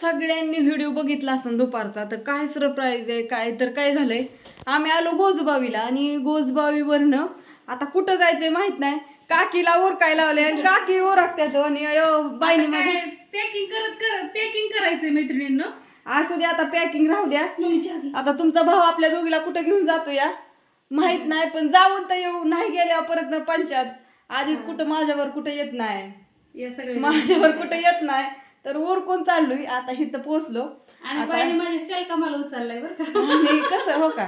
सगळ्यांनी व्हिडिओ बघितला असेल दुपारचा. तर काय सरप्राईज आहे काय? तर काय झालंय? आम्ही आलो गोजबावीला आणि गोजबावीवरनं आता कुठं जायचंय माहीत नाही. काकीला ओरकाय लावले आणि काकी ओरकतात आणि अयो बाईनी माझ्या पॅकिंग करत करत पॅकिंग करायचंय मैत्रिणींना. असू द्या आता पॅकिंग राहू द्या. आता तुमचा भाऊ आपल्या दोघीला कुठं घेऊन जातो या? माहीत नाही पण जाऊन तर येऊ. नाही गेल्या परत पंचायत आधीच कुठं माझ्यावर कुठं येत नाही. या माझ्यावर कुठं येत नाही. तर उरकून चाललोय आता इथं पोचलो आणि आता- बाईने माझ्या कामाला उचललाय बरं का. आणि कसं हो का?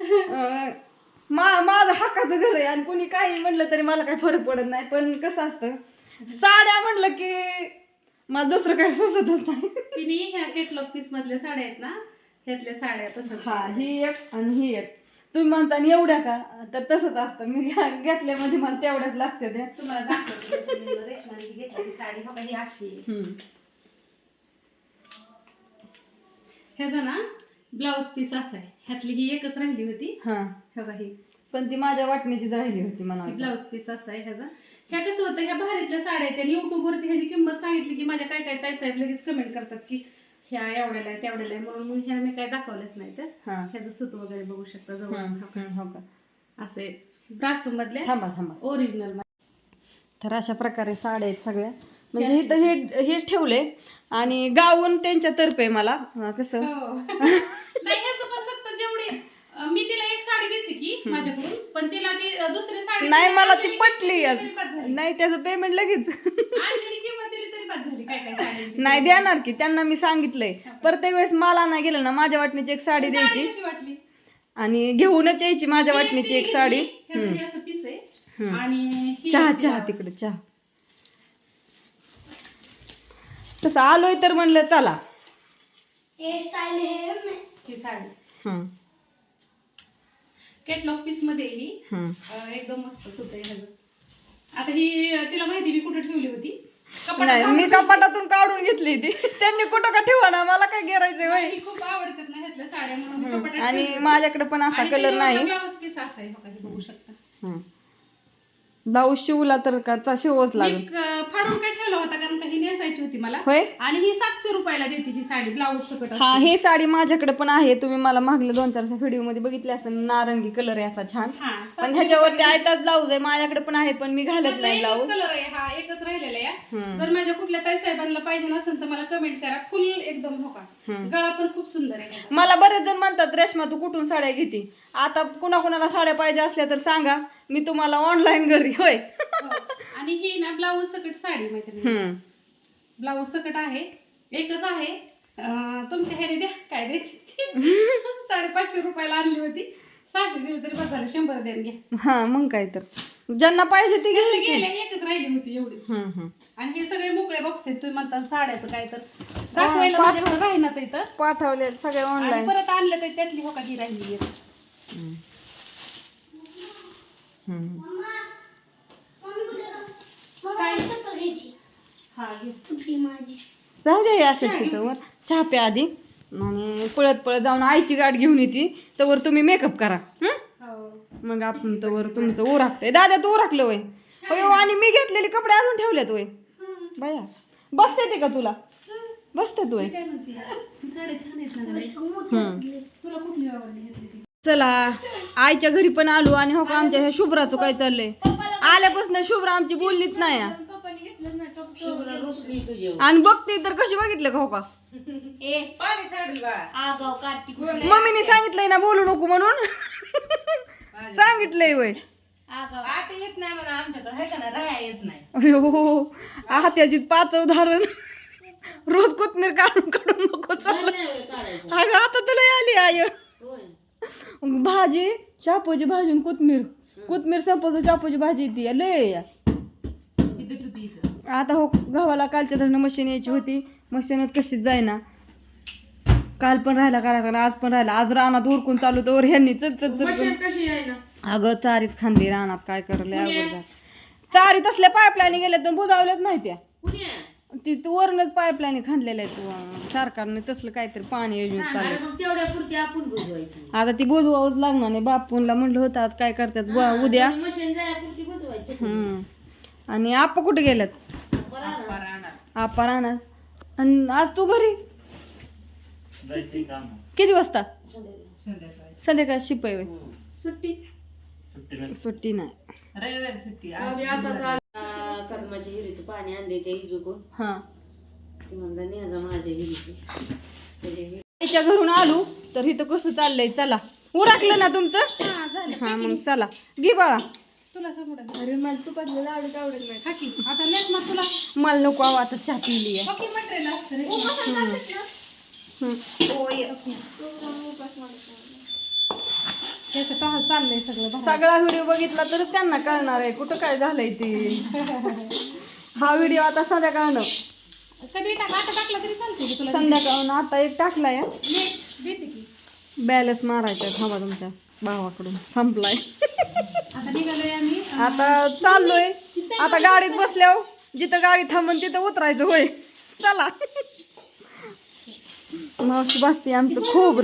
अं, मा माझं हक्काचं घर आहे आणि कोणी काही म्हणलं तरी मला काही फरक पडत नाही. पण कसं असतं साड्या म्हणलं की मला दुसरं काही सुचतच नाही. तिने ह्या केटलॉग पीस मधल्या साड्या आहेत ना ह्यातल्या साड्या पसंत हा ही एक आणि ही एक. तुम्ही म्हणता आणि एवढ्या का? तर तसंच असतं. मी घ्या- घेतल्यामध्ये मला तेवढ्याच लागते त्या. तुम्हाला दाखवते मैत्रिणींना रेशमाने घेतलेली साडी. हो का ही अशी आहे. ह्याचा ना ब्लाऊज पीस असा आहे. ह्यातली ही एकच राहिली होती. हा. हो का ही. पण ती माझ्या वाटणीचीच राहिली होती म्हणा ब्लाऊज पीस असा आहे ह्याचा. ह्या कसं होतं ह्या भारीतल्या साड्या आहेत त्यांनी युट्यूब वरती ह्याची किंमत सांगितली की माझ्या काय काय ताई साहेब लगेच कमेंट करतात की ह्या एवढ्याला आहे तेवढ्याला आहे म्हणून ह्या मी काय दाखवल्याच नाही तर. हा. ह्याचं सूत वगैरे बघू शकता जवळ हो असे ब्रासो थांबा थांबा. ओरिजिनल तर अशा प्रकारे साड्या आहेत सगळ्या. म्हणजे इथं हे हेच ठेवले आणि गाऊन त्यांच्यातर्फे मला. अं, कसं? नाही ह्याचं पण फक्त जेवढी अं, मी तिला एक साडी देते की माझ्याकडून पण तिला ती अं, दुसरी साडी नाही मला ती आणलेली पटली किंमत दिली तरी बस झाली. नाही त्याचं पेमेंट लगेच. आणलेली किंमत दिली तरी बस झाली. काय काय साड्यांची नाही देणार की त्यांना मी सांगितलंय. प्रत्येक वेळेस मला नाही गेलं ना माझ्या वाटणीची एक साडी द्यायची. कशी वाटली? आणि घेऊनच यायची माझ्या वाटणीची एक साडी. ह्याचं हे असं पीस आहे. हम्म. आणि ही चहा चहा तिकडे चहा. तसं आलोय तर म्हणलं चला. ही साडी. हम्म, कॅटलॉग पीसमध्ये ही. अं, एकदम मस्त आता ही अं, तिला माहिती मी कुठे ठेवली होती? कपाटात नाही मी कपाटातून काढून घेतली ती त्यांनी कुठं का ठेवा ना मला काय गिरायचंय वय ही खूप आवडतात ना ह्यातल्या साड्या म्हणून मी कपाटात आणि ठेवली. माझ्याकडे पण असा आणि कलर नाही. ब्लाऊज पीस असा आहे का, हे बघू शकता. ब्लाऊज शिवला तर का? चा- शिवच लागेल. अं, फाडून काय ठेवला होता? कारण का ही नेसायची होती मला. होय? आणि ही सातशे रुपयाला देते ही साडी ब्लाऊज सकट हा असते. हे साडी माझ्याकडे पण आहे. तुम्ही मला मागल्या दोन चार व्हिडिओमध्ये बघितले असेल. नारंगी कलर आहे असा छान. हा, पण सातशे ह्याच्यावरती आयताच ब्लाऊज आहे. माझ्याकडे पण आहे पण मी घालत आपला नाही एकच ब्लाऊज. कलर आहे. हा एकच राहिलेला आहे. जर माझ्या कुठल्या ताई साहेबांना पाहिजे नसेल तर मला कमेंट करा. फुल एकदम हो का? हम्म. गळा पण खूप सुंदर आहे. मला बरेच जण म्हणतात रेश्मा तू कुठून साड्या घेते? आता कुणा कुणाला साड्या पाहिजे असल्या तर सांगा. मी तुम्हाला ऑनलाईन घरी होय. हो. आणि ही ना ब्लाऊज सकट साडी मैत्रिणी. हम्म. ब्लाऊज सकट आहे. एकच आहे. अं, तुमच्या ह्याने द्या. काय द्यायची साडेपाचशे रुपयाला आणली होती. सहाशे दिली तरी बस झालं शंभर द्या घ्या. हा मग काय तर. ज्यांना पाहिजे ते की गेल्या एकच राहिली होती एवढी. हम्म, हम्म. आणि हे सगळे मोकळे बॉक्स आहेत. तुम्ही म्हणता साड्याचं काय तर. दाखवायला पाठ- माझ्याकडे राहीनात इथं पाठवले सगळे आणि ऑनलाईन परत आणलं तर त्यातली हो का ही राहिली एक. जाऊ दे अशा शेतावर चहा प्या आधी. आणि पळत पळत जाऊन आईची गाठ घेऊन येते. तर तुम्ही मेकअप करा. मग आपण तर तुमचं ओराखतंय दादा तू ओराखलं वय. हो, आणि मी घेतलेले कपडे अजून ठेवलेत वय. बया. बसते ते का तुला? बसते तू मी तुला कुठली आवडली ह्यातली ती? चला आईच्या घरी पण आलो आणि हो का आमच्या ह्या शुभ्राचं काय चाललंय? आल्यापासून शुभ्रा आमची बोललीच नाही. आणि बघते तर कशी बघितलं का हो का? मम्मीने सांगितलंय ना बोलू नको म्हणून. सांगितलंय वय. अयो हात्याची पाच उदाहरण रोज कोथमीर काढून काढून नको चाललं. अगं आता तुला आली आय भाजी शापूची भाजी कोथमीर. कोथमीर संपवतो शापूची भाजी ती लय. आता हो गव्हाला कालच्या धरणं मशीन यायची होती. मशीनच कशीच जायना काल पण राहिला काढायला आज पण राहिला. आज रानात उरकून चालू तर ह्यांनी चल चल चल. अगं चारीच खांदी रानात. काय करले अगोदर चारी तसल्या पाईपलाईन गेल्या तर बुजावल्याच नाही त्या. ती ती वरूनच पाईपलाईन खांदलेल्या आहेत सरकारने तसलं काहीतरी पाणी योजना चालू आता ती बुजवावंच लागणार नाही बापूंला म्हणलं होतं आज काय करतात बुवा, उद्या. हम्म. आणि आपा कुठे गेल्यात आपा राहणार. आणि आज तू घरी? किती वाजता? संध्याकाळ. शिपाई होय. सुट्टी? सुट्टी नाही. रविवारी सुट्टी कर्माच्या हिरीचं पाणी आणले ते इजूकून हा. ती म्हणलं न्याजा माझ्या हिरीची. त्याच्या हिरी त्याच्या घरून आलो तर इथं कसं चाललंय चला. उरकलं ना तुमचं? हा झालं. हा मग चला. घे बाळा. तुला समोर अरे मला तुपातलं आवडत आवडत नाही. खाकी आता लेट मग तुला. मला नको आवा आता चहा पिली आहे. बाकी मटेरियल असतं रे त्याचं का चाललंय सगळं. सगळा व्हिडिओ बघितला तर त्यांना कळणार आहे कुठं काय झालंय ते. हा व्हिडिओ आता संध्याकाळनं. कधी टाक आता टाकला तरी चालते की तुला संध्याकाळनं आता एक टाकलाय. नेट देते की. बॅलन्स मारायचा थांबा तुमच्या भावाकडून. संपलाय. आता निघालोय आम्ही. आता चाललोय. आता गाडीत बसल्यावर जिथं गाडी थांबून तिथं उतरायचं होय. चला. मावशी बसते आमचं खूप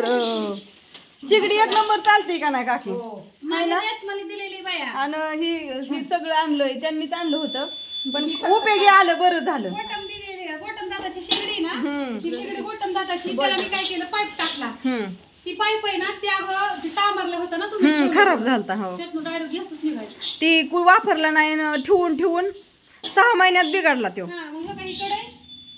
शिगडी एक नंबर चालते का नाही काकी? नाही ना? मला दिलेली बाया. आणि ही ही सगळं आणलंय त्यांनीच आणलं होतं. पण उपयोगी आलं बरं झालं. गोटम दिलेली गोटम दादाची शिगडी ना हम्म. ती शिगडी गोटम दादाची त्याला मी काय केलं पाईप टाकला. हम्म. ती पाईप आहे ना त्या अगं ते तांबरला होता ना तुम्ही हम्म खराब झालता हो. त्यातनं डायरेक्ट गॅसच निघायचं ती कु वापरला नाही न ठेवून ठेवून सहा महिन्यात बिघडला तो. हा मग हो काही कडे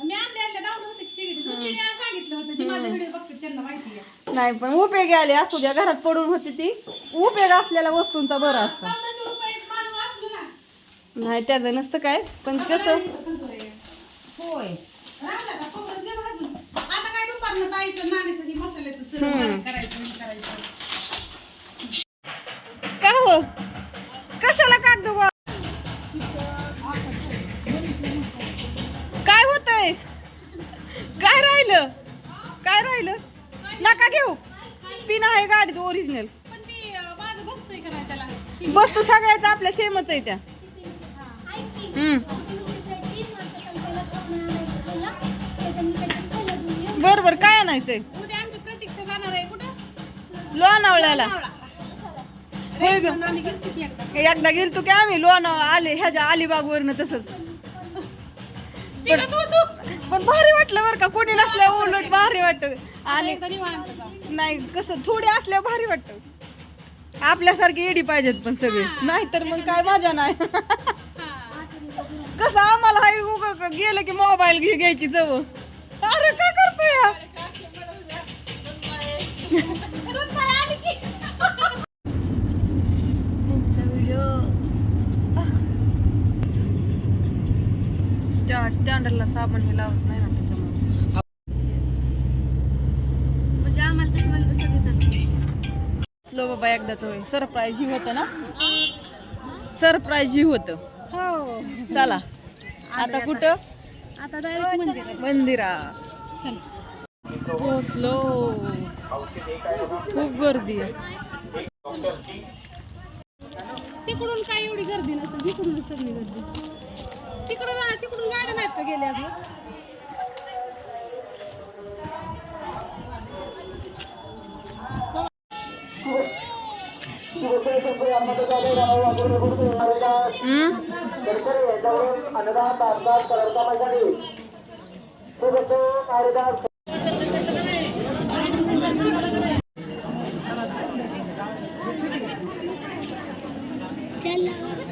मी आणले आणले दावलं होते शिगडी. दोन तीन वेळा सांगितलं होतं जे माझा व्हिडिओ बघते त्यांना माहिती आहे. नाही पण उपयोगी आले. असू द्या घरात पडून होती ती. उपयोग असलेल्या वस्तूंचा बरं असतं. पन्नास रुपये माणूस वाचलो ना. नाही त्याचं नसतं काय पण कसं? होय. का हो कशाला कागद गोळा काय होतंय? काय राहिलं? काय राहिलं? नका घेऊ. पिन आहे गाडीत ओरिजिनल पण ती अं, माझं बसतंय का नाही त्याला? वस्तू सगळ्याच आपल्या सेमच आहे त्या. हम्म. बर बर काय आणायचंय? लोणावळ्याला. होय ग. एकदा. गेलतो की आम्ही लोणावळा आले ह्याच्या अलिबाग वरनं तसंच. पण भारी वाटलं बरं का. कोणी नसल्या उलट भारी वाटत. आणि. नाही कसं थोडे असल्यावर भारी वाटत. आपल्यासारखी येडी पाहिजेत पण सगळे. नाहीतर मग काय मजा नाही. कसं आम्हाला हाय गेलं की मोबाईल घे घ्यायची जवळ. अरे काय करतोय त्या त्यांडला साबण हे लावत नाही ना त्याच्यामुळे. लो बाबा एकदाच होय सरप्राईज ही होतं ना? सरप्राईज ही होतं. हो. चला. आता कुठं? आता डायरेक्ट मंदिर आहे मंदिरा. चल. पोचलो खूप गर्दी आहे. तिकडून काय एवढी गर्दी नसेल तिकडून सगळी गर्दी. तिकडून तिकडून गाड्या नाहीत का गेल्या अजून? चला.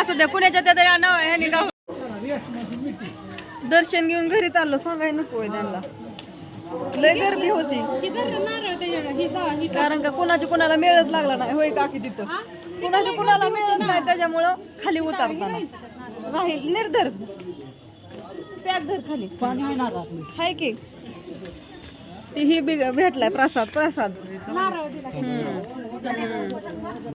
असू द्या पुण्याच्या त्या नाव ह्याने गाव. दर्शन घेऊन घरी चाललो सांगाय नको त्यांना. लय गर्दी होती. कारण का कोणाच्या कोणाला मिळत लागला नाही होय काकी तिथं? कोणाच्या कोणाला मिळत नाही त्याच्यामुळं खाली उतारताना. राहील निर्धर. पॅक धर खाली. आहे की. ती ही भेटलाय प्रसाद प्रसाद. हम्म.